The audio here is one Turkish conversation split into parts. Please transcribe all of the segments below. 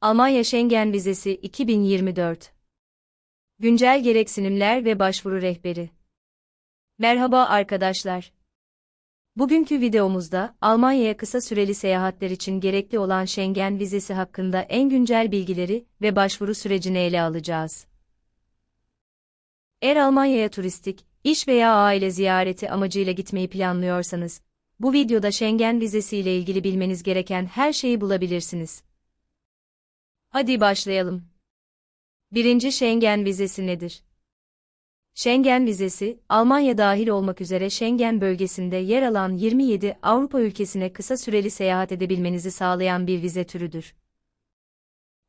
Almanya Schengen Vizesi 2024 Güncel gereksinimler ve başvuru rehberi Merhaba arkadaşlar. Bugünkü videomuzda Almanya'ya kısa süreli seyahatler için gerekli olan Schengen vizesi hakkında en güncel bilgileri ve başvuru sürecini ele alacağız. Eğer Almanya'ya turistik, iş veya aile ziyareti amacıyla gitmeyi planlıyorsanız, bu videoda Schengen vizesi ile ilgili bilmeniz gereken her şeyi bulabilirsiniz. Hadi başlayalım. Birinci Schengen vizesi nedir? Schengen vizesi, Almanya dahil olmak üzere Schengen bölgesinde yer alan 27 Avrupa ülkesine kısa süreli seyahat edebilmenizi sağlayan bir vize türüdür.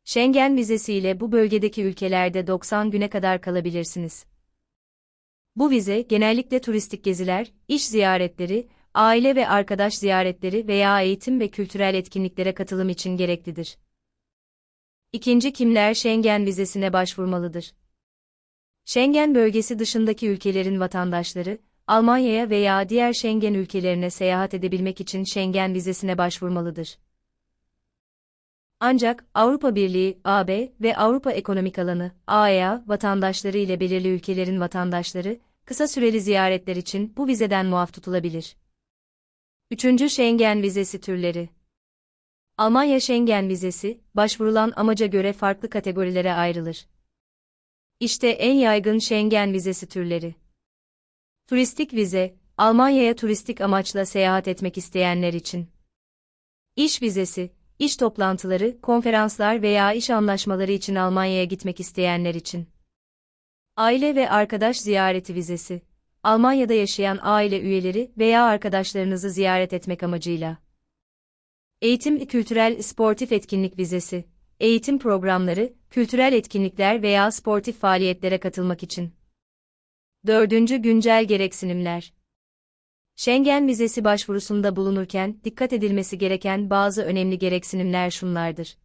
Schengen vizesi ile bu bölgedeki ülkelerde 90 güne kadar kalabilirsiniz. Bu vize genellikle turistik geziler, iş ziyaretleri, aile ve arkadaş ziyaretleri veya eğitim ve kültürel etkinliklere katılım için gereklidir. İkinci kimler Schengen vizesine başvurmalıdır? Schengen bölgesi dışındaki ülkelerin vatandaşları, Almanya'ya veya diğer Schengen ülkelerine seyahat edebilmek için Schengen vizesine başvurmalıdır. Ancak Avrupa Birliği (AB) ve Avrupa Ekonomik Alanı (AEA) vatandaşları ile belirli ülkelerin vatandaşları kısa süreli ziyaretler için bu vizeden muaf tutulabilir. Üçüncü Schengen vizesi türleri Almanya Schengen vizesi, başvurulan amaca göre farklı kategorilere ayrılır. İşte en yaygın Schengen vizesi türleri. Turistik vize, Almanya'ya turistik amaçla seyahat etmek isteyenler için. İş vizesi, iş toplantıları, konferanslar veya iş anlaşmaları için Almanya'ya gitmek isteyenler için. Aile ve arkadaş ziyareti vizesi, Almanya'da yaşayan aile üyeleri veya arkadaşlarınızı ziyaret etmek amacıyla. Eğitim kültürel sportif etkinlik vizesi, eğitim programları, kültürel etkinlikler veya sportif faaliyetlere katılmak için. Dördüncü güncel gereksinimler. Schengen vizesi başvurusunda bulunurken dikkat edilmesi gereken bazı önemli gereksinimler şunlardır.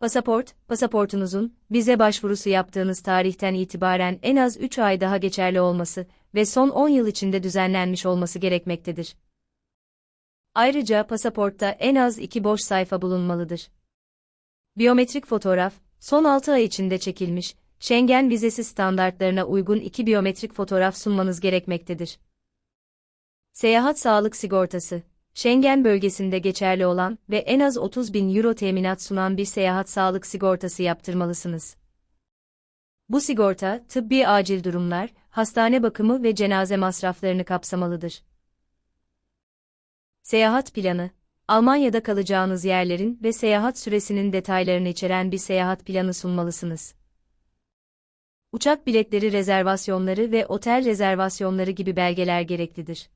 Pasaport, pasaportunuzun, vize başvurusu yaptığınız tarihten itibaren en az 3 ay daha geçerli olması ve son 10 yıl içinde düzenlenmiş olması gerekmektedir. Ayrıca pasaportta en az 2 boş sayfa bulunmalıdır. Biyometrik fotoğraf, son 6 ay içinde çekilmiş, Schengen vizesi standartlarına uygun iki biyometrik fotoğraf sunmanız gerekmektedir. Seyahat sağlık sigortası, Schengen bölgesinde geçerli olan ve en az 30 bin euro teminat sunan bir seyahat sağlık sigortası yaptırmalısınız. Bu sigorta, tıbbi acil durumlar, hastane bakımı ve cenaze masraflarını kapsamalıdır. Seyahat planı, Almanya'da kalacağınız yerlerin ve seyahat süresinin detaylarını içeren bir seyahat planı sunmalısınız. Uçak biletleri rezervasyonları ve otel rezervasyonları gibi belgeler gereklidir.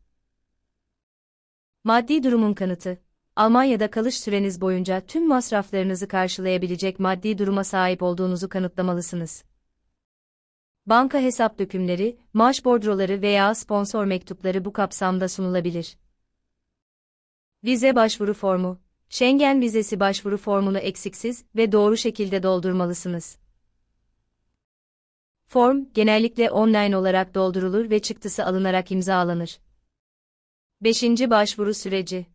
Maddi durumun kanıtı. Almanya'da kalış süreniz boyunca tüm masraflarınızı karşılayabilecek maddi duruma sahip olduğunuzu kanıtlamalısınız. Banka hesap dökümleri, maaş bordroları veya sponsor mektupları bu kapsamda sunulabilir. Vize başvuru formu. Schengen vizesi başvuru formunu eksiksiz ve doğru şekilde doldurmalısınız. Form, genellikle online olarak doldurulur ve çıktısı alınarak imzalanır. 5. Başvuru süreci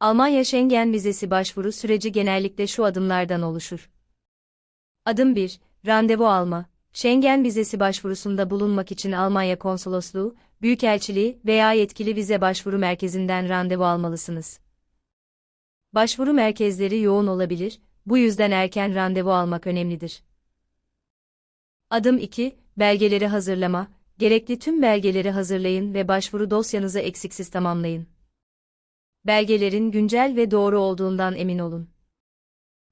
Almanya Schengen vizesi başvuru süreci genellikle şu adımlardan oluşur. Adım 1. Randevu alma. Schengen vizesi başvurusunda bulunmak için Almanya Konsolosluğu, Büyükelçiliği veya yetkili vize başvuru merkezinden randevu almalısınız. Başvuru merkezleri yoğun olabilir, bu yüzden erken randevu almak önemlidir. Adım 2. Belgeleri hazırlama. Gerekli tüm belgeleri hazırlayın ve başvuru dosyanızı eksiksiz tamamlayın. Belgelerin güncel ve doğru olduğundan emin olun.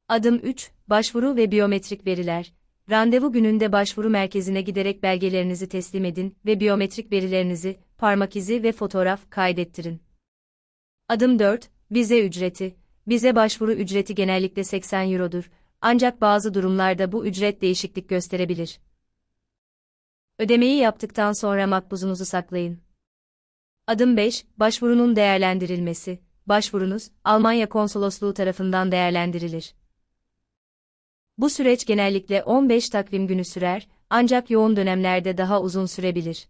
Adım 3. Başvuru ve biyometrik veriler. Randevu gününde başvuru merkezine giderek belgelerinizi teslim edin ve biyometrik verilerinizi, parmak izi ve fotoğraf kaydettirin. Adım 4. Vize ücreti. Vize başvuru ücreti genellikle 80 Euro'dur. Ancak bazı durumlarda bu ücret değişiklik gösterebilir. Ödemeyi yaptıktan sonra makbuzunuzu saklayın. Adım 5. Başvurunun değerlendirilmesi. Başvurunuz, Almanya Konsolosluğu tarafından değerlendirilir. Bu süreç genellikle 15 takvim günü sürer, ancak yoğun dönemlerde daha uzun sürebilir.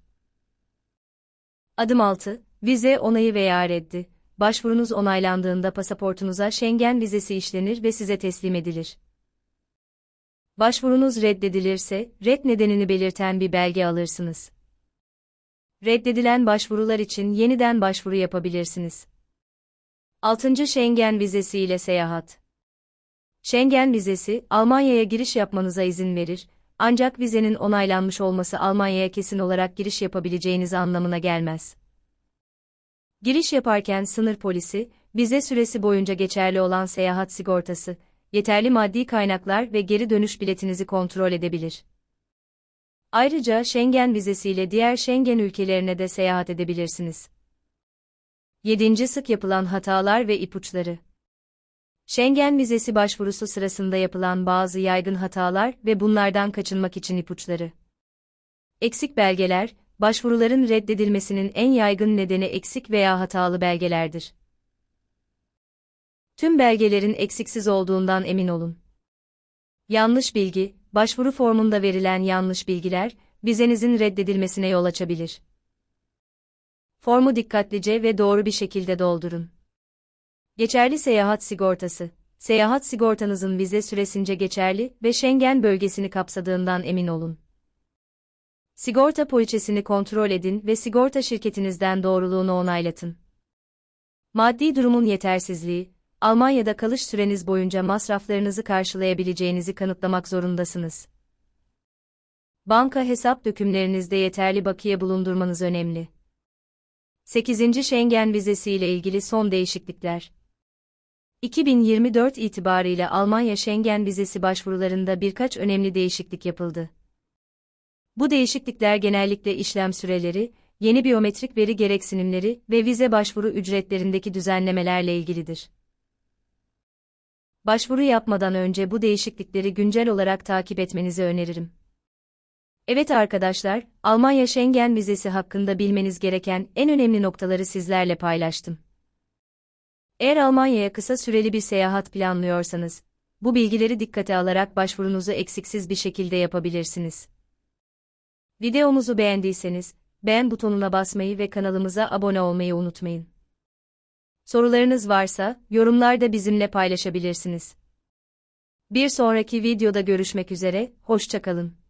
Adım 6. Vize onayı veya reddi. başvurunuz onaylandığında pasaportunuza Schengen vizesi işlenir ve size teslim edilir. Başvurunuz reddedilirse, red nedenini belirten bir belge alırsınız. Reddedilen başvurular için yeniden başvuru yapabilirsiniz. 6. Schengen vizesi ile seyahat. Schengen vizesi, Almanya'ya giriş yapmanıza izin verir, ancak vizenin onaylanmış olması Almanya'ya kesin olarak giriş yapabileceğiniz anlamına gelmez. Giriş yaparken sınır polisi, vize süresi boyunca geçerli olan seyahat sigortası, yeterli maddi kaynaklar ve geri dönüş biletinizi kontrol edebilir. Ayrıca Schengen vizesiyle diğer Schengen ülkelerine de seyahat edebilirsiniz. 7. Sık yapılan hatalar ve ipuçları Schengen vizesi başvurusu sırasında yapılan bazı yaygın hatalar ve bunlardan kaçınmak için ipuçları. Eksik belgeler, başvuruların reddedilmesinin en yaygın nedeni eksik veya hatalı belgelerdir. Tüm belgelerin eksiksiz olduğundan emin olun. Yanlış bilgi, başvuru formunda verilen yanlış bilgiler, vizenizin reddedilmesine yol açabilir. Formu dikkatlice ve doğru bir şekilde doldurun. Geçerli seyahat sigortası. Seyahat sigortanızın vize süresince geçerli ve Schengen bölgesini kapsadığından emin olun. Sigorta poliçesini kontrol edin ve sigorta şirketinizden doğruluğunu onaylatın. Maddi durumun yetersizliği, Almanya'da kalış süreniz boyunca masraflarınızı karşılayabileceğinizi kanıtlamak zorundasınız. Banka hesap dökümlerinizde yeterli bakiye bulundurmanız önemli. 8. Schengen vizesi ile ilgili son değişiklikler. 2024 itibariyle Almanya Schengen vizesi başvurularında birkaç önemli değişiklik yapıldı. Bu değişiklikler genellikle işlem süreleri, yeni biyometrik veri gereksinimleri ve vize başvuru ücretlerindeki düzenlemelerle ilgilidir. Başvuru yapmadan önce bu değişiklikleri güncel olarak takip etmenizi öneririm. Evet arkadaşlar, Almanya Schengen vizesi hakkında bilmeniz gereken en önemli noktaları sizlerle paylaştım. Eğer Almanya'ya kısa süreli bir seyahat planlıyorsanız, bu bilgileri dikkate alarak başvurunuzu eksiksiz bir şekilde yapabilirsiniz. Videomuzu beğendiyseniz, beğen butonuna basmayı ve kanalımıza abone olmayı unutmayın. Sorularınız varsa, yorumlarda bizimle paylaşabilirsiniz. Bir sonraki videoda görüşmek üzere, hoşçakalın.